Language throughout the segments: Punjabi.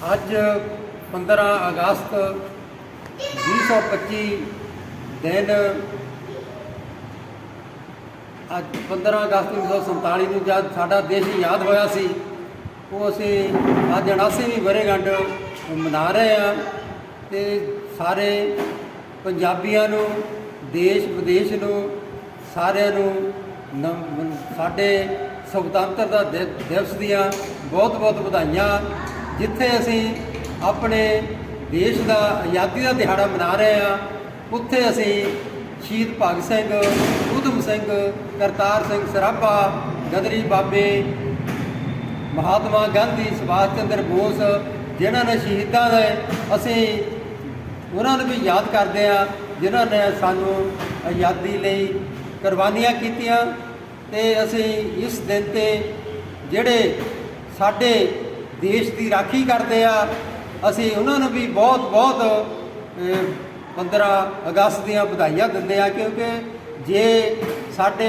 ਅੱਜ 15 ਅਗਸਤ 2025 ਦਿਨ ਅੱਜ 15 ਅਗਸਤ 1947 ਨੂੰ ਜਦ ਸਾਡਾ ਦੇਸ਼ ਆਜ਼ਾਦ ਹੋਇਆ ਸੀ, ਉਹ ਅਸੀਂ ਅੱਜ 79ਵੀਂ ਵਰੇਗੰਢ ਮਨਾ ਰਹੇ ਹਾਂ ਤੇ ਸਾਰੇ ਪੰਜਾਬੀਆਂ ਨੂੰ, ਦੇਸ਼ ਵਿਦੇਸ਼ ਨੂੰ, ਸਾਰਿਆਂ ਨੂੰ ਨਮ- ਸਾਡੇ ਸੁਤੰਤਰਤਾ ਦਿਵਸ ਦੀਆਂ ਬਹੁਤ ਬਹੁਤ ਵਧਾਈਆਂ। ਜਿੱਥੇ ਅਸੀਂ ਆਪਣੇ ਦੇਸ਼ ਦਾ ਆਜ਼ਾਦੀ ਦਾ ਦਿਹਾੜਾ ਮਨਾ ਰਹੇ ਹਾਂ, ਉੱਥੇ ਅਸੀਂ ਸ਼ਹੀਦ ਭਗਤ ਸਿੰਘ, ਊਧਮ ਸਿੰਘ, ਕਰਤਾਰ ਸਿੰਘ ਸਰਾਭਾ, ਗਦਰੀ ਬਾਬੇ, ਮਹਾਤਮਾ ਗਾਂਧੀ, ਸੁਭਾਸ਼ ਚੰਦਰ ਬੋਸ ਜਿਨ੍ਹਾਂ ਨੇ ਸ਼ਹੀਦਾਂ ਦੇ ਅਸੀਂ ਉਹਨਾਂ ਨੂੰ ਵੀ ਯਾਦ ਕਰਦੇ ਆ ਜਿਨ੍ਹਾਂ ਨੇ ਸਾਨੂੰ ਆਜ਼ਾਦੀ ਲਈ ਕੁਰਬਾਨੀਆਂ ਕੀਤੀਆਂ ਤੇ ਅਸੀਂ ਇਸ ਦਿਨ ਤੇ ਜਿਹੜੇ ਸਾਡੇ ਦੇਸ਼ ਦੀ ਰਾਖੀ ਕਰਦੇ ਆ। ਅਸੀਂ ਉਹਨਾਂ ਨੂੰ ਵੀ ਬਹੁਤ ਬਹੁਤ ਅਹ, 15 ਅਗਸਤ ਦੀਆਂ ਵਧਾਈਆਂ ਦਿੰਦੇ ਆ ਕਿਉਂਕਿ ਜੇ ਸਾਡੇ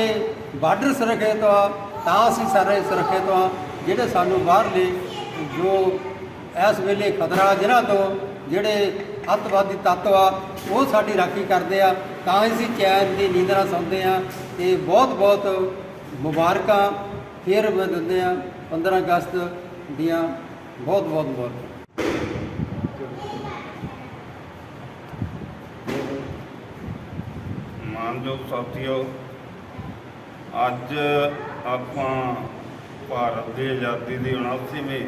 ਬਾਰਡਰ ਸੁਰੱਖਿਅਤ ਆ ਤਾਂ ਅਸੀਂ ਸਾਰੇ ਸੁਰੱਖਿਅਤ ਆ ਜਿਹੜੇ ਸਾਨੂੰ ਬਾਹਰਲੇ ਜੋ ਇਸ ਵੇਲੇ ਖਤਰਾ ਜਿਨ੍ਹਾਂ ਤੋਂ ਜਿਹੜੇ ਅੱਤਵਾਦੀ ਤੱਤ ਆ ਉਹ ਸਾਡੀ ਰਾਖੀ ਕਰਦੇ ਆ। ਤਾਂ ਅਸੀਂ ਚੈਨ ਦੀ ਨੀਂਦ ਨਾਲ ਸੌਂਦੇ ਆ ਤੇ ਬਹੁਤ ਬਹੁਤ ਮੁਬਾਰਕਾਂ ਫਿਰ ਮੈਂ ਦਿੰਦੇ ਆ 15 ਅਗਸਤ ਦੀਆਂ ਬਹੁਤ ਬਹੁਤ ਮੁਬਾਰਕਾਂ ਮਾਨਯੋਗ ਸਾਥੀਓ, ਅੱਜ ਆਪਾਂ ਭਾਰਤ ਦੀ ਆਜ਼ਾਦੀ ਦੀ 79ਵੀਂ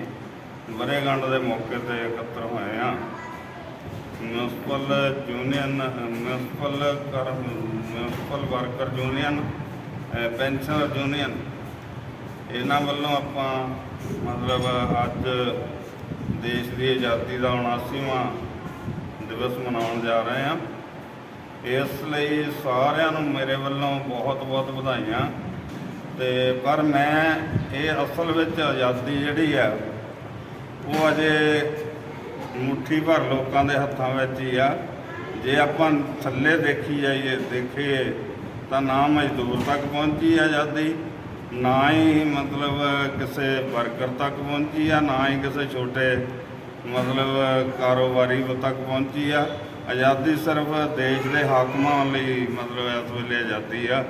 ਵਰੇਗੰਢ ਦੇ ਮੌਕੇ ਤੇ ਇਕੱਤਰ ਹੋਏ ਹਾਂ। ਮਿਊਨਿਸਪਲ ਯੂਨੀਅਨ ਮਿਊਨਿਸਪਲ ਕਰ municipal worker union pensioner union ਇਹਨਾਂ ਵੱਲੋਂ ਆਪਾਂ ਮਤਲਬ ਅੱਜ ਦੇਸ਼ ਦੀ ਆਜ਼ਾਦੀ ਦਾ 79ਵਾਂ ਦਿਵਸ ਮਨਾਉਣ ਜਾ ਰਹੇ ਹਾਂ। ਇਸ ਲਈ ਸਾਰਿਆਂ ਨੂੰ ਮੇਰੇ ਵੱਲੋਂ ਬਹੁਤ-ਬਹੁਤ ਵਧਾਈਆਂ। ਤੇ ਪਰ ਮੈਂ ਇਹ ਅਸਲ ਵਿੱਚ ਆਜ਼ਾਦੀ ਜਿਹੜੀ ਆ, ਉਹ ਅਜੇ ਮੁੱਠੀ ਭਰ ਲੋਕਾਂ ਦੇ ਹੱਥਾਂ ਵਿੱਚ ਹੀ ਆ। ਜੇ ਆਪਾਂ ਥੱਲੇ ਦੇਖੀ ਜਾਈਏ, ਦੇਖੀਏ ਤਾਂ ਨਾ ਮਜ਼ਦੂਰ ਤੱਕ ਪਹੁੰਚੀ ਆਜ਼ਾਦੀ। ਨਾ ਹੀ ਮਤਲਬ ਕਿਸੇ ਵਰਕਰ ਤੱਕ ਪਹੁੰਚੀ ਆ, ਨਾ ਹੀ ਕਿਸੇ ਛੋਟੇ ਮਤਲਬ ਕਾਰੋਬਾਰੀ ਤੱਕ ਪਹੁੰਚੀ ਆ। ਆਜ਼ਾਦੀ ਸਿਰਫ ਦੇਸ਼ ਦੇ ਹਾਕਮਾਂ ਲਈ ਮਤਲਬ ਇਸ ਵੇਲੇ ਆਜ਼ਾਦੀ ਆ।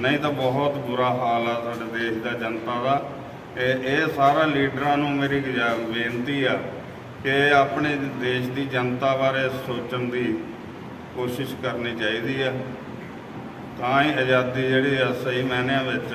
ਨਹੀਂ ਤਾਂ ਬਹੁਤ ਬੁਰਾ ਹਾਲ ਆ ਸਾਡੇ ਦੇਸ਼ ਦਾ, ਜਨਤਾ ਦਾ। ਇਹ ਇਹ ਸਾਰਾ ਲੀਡਰਾਂ ਨੂੰ ਮੇਰੀ ਬੇਨਤੀ ਆ ਕਿ ਆਪਣੇ ਦੇਸ਼ ਦੀ ਜਨਤਾ ਬਾਰੇ ਸੋਚਣ ਦੀ ਕੋਸ਼ਿਸ਼ ਕਰਨੀ ਚਾਹੀਦੀ ਆ। ਤਾਂ ਹੀ ਆਜ਼ਾਦੀ ਜਿਹੜੀ ਆ, ਸਹੀ ਮਾਇਨਿਆਂ ਵਿੱਚ